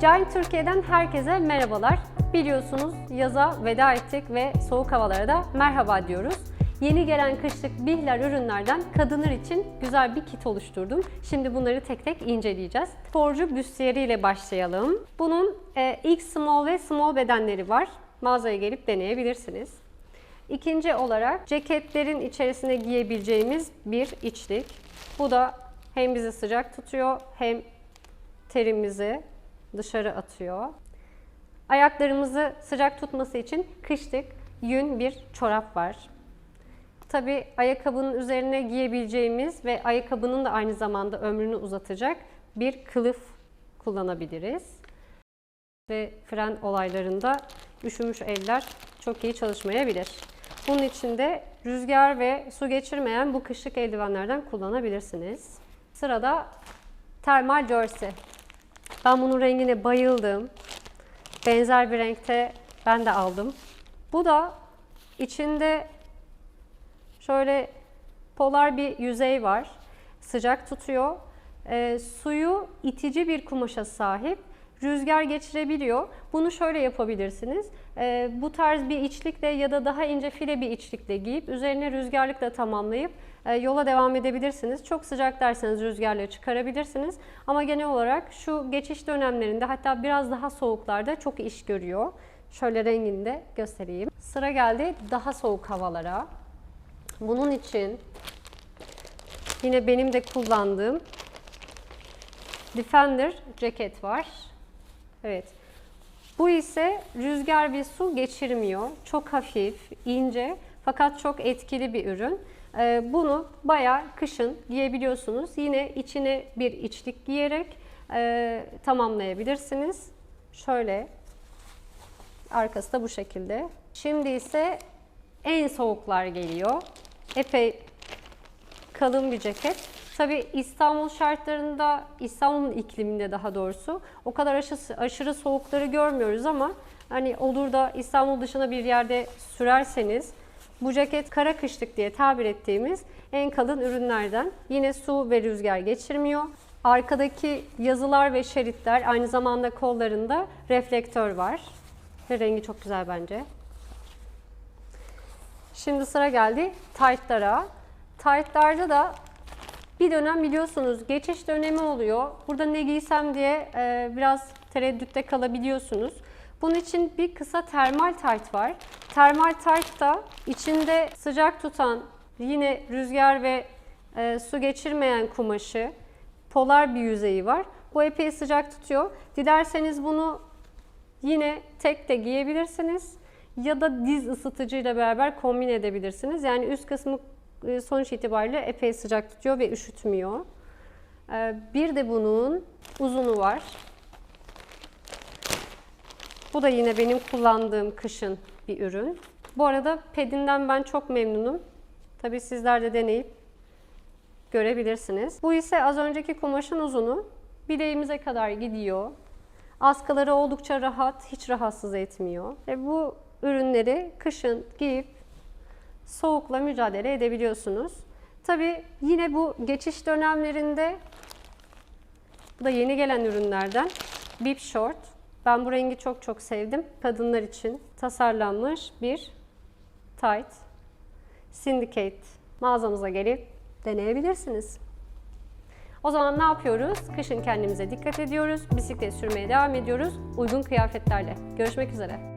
Giant Türkiye'den herkese merhabalar. Biliyorsunuz yaza veda ettik ve soğuk havalara da merhaba diyoruz. Yeni gelen kışlık bihler ürünlerden kadınlar için güzel bir kit oluşturdum. Şimdi bunları tek tek inceleyeceğiz. Sporcu büstiyeri ile başlayalım. Bunun e, ilk small ve small bedenleri var. Mağazaya gelip deneyebilirsiniz. İkinci olarak ceketlerin içerisine giyebileceğimiz bir içlik. Bu da hem bizi sıcak tutuyor hem terimizi dışarı atıyor. Ayaklarımızı sıcak tutması için kışlık yün bir çorap var. Tabi ayakkabının üzerine giyebileceğimiz ve ayakkabının da aynı zamanda ömrünü uzatacak bir kılıf kullanabiliriz. Ve fren olaylarında üşümüş eller çok iyi çalışmayabilir. Bunun için de rüzgar ve su geçirmeyen bu kışlık eldivenlerden kullanabilirsiniz. Sırada termal jersey. Ben bunun rengine bayıldım. Benzer bir renkte ben de aldım. Bu da içinde şöyle polar bir yüzey var. Sıcak tutuyor. E, suyu itici bir kumaşa sahip. Rüzgar geçirebiliyor. Bunu şöyle yapabilirsiniz. E, bu tarz bir içlikle ya da daha ince file bir içlikle giyip üzerine rüzgarlıkla tamamlayıp e, yola devam edebilirsiniz. Çok sıcak derseniz rüzgarla çıkarabilirsiniz. Ama genel olarak şu geçiş dönemlerinde hatta biraz daha soğuklarda çok iş görüyor. Şöyle rengini de göstereyim. Sıra geldi daha soğuk havalara. Bunun için yine benim de kullandığım Defender ceket var. Evet. Bu ise rüzgar ve su geçirmiyor. Çok hafif, ince fakat çok etkili bir ürün. Ee, Bunu bayağı kışın giyebiliyorsunuz. Yine içine bir içlik giyerek e, tamamlayabilirsiniz. Şöyle arkası da bu şekilde. Şimdi ise en soğuklar geliyor. Epey kalın bir ceket. Tabi İstanbul şartlarında, İstanbul'un ikliminde daha doğrusu o kadar aşırı, aşırı soğukları görmüyoruz ama hani olur da İstanbul dışına bir yerde sürerseniz bu ceket kara kışlık diye tabir ettiğimiz en kalın ürünlerden. Yine su ve rüzgar geçirmiyor. Arkadaki yazılar ve şeritler aynı zamanda kollarında reflektör var. Ve rengi çok güzel bence. Şimdi sıra geldi tight'lara. Tight'larda da bir dönem biliyorsunuz geçiş dönemi oluyor. Burada ne giysem diye e, biraz tereddütte kalabiliyorsunuz. Bunun için bir kısa termal tight var. Termal tight da içinde sıcak tutan yine rüzgar ve e, su geçirmeyen kumaşı polar bir yüzeyi var. Bu epey sıcak tutuyor. Dilerseniz bunu yine tek de giyebilirsiniz ya da diz ısıtıcıyla beraber kombin edebilirsiniz. Yani üst kısmı sonuç itibariyle epey sıcak tutuyor ve üşütmüyor. E, Bir de bunun uzunu var. Bu da yine benim kullandığım kışın bir ürün. Bu arada pedinden ben çok memnunum. Tabii sizler de deneyip görebilirsiniz. Bu ise az önceki kumaşın uzunu. Bileğimize kadar gidiyor. Askıları oldukça rahat, hiç rahatsız etmiyor. Ve bu ürünleri kışın giyip soğukla mücadele edebiliyorsunuz. Tabii yine bu geçiş dönemlerinde bu da yeni gelen ürünlerden Bib Short. Ben bu rengi çok çok sevdim. Kadınlar için tasarlanmış bir tight. Syndicate mağazamıza gelip deneyebilirsiniz. O zaman ne yapıyoruz? Kışın kendimize dikkat ediyoruz. Bisiklet sürmeye devam ediyoruz. Uygun kıyafetlerle. Görüşmek üzere.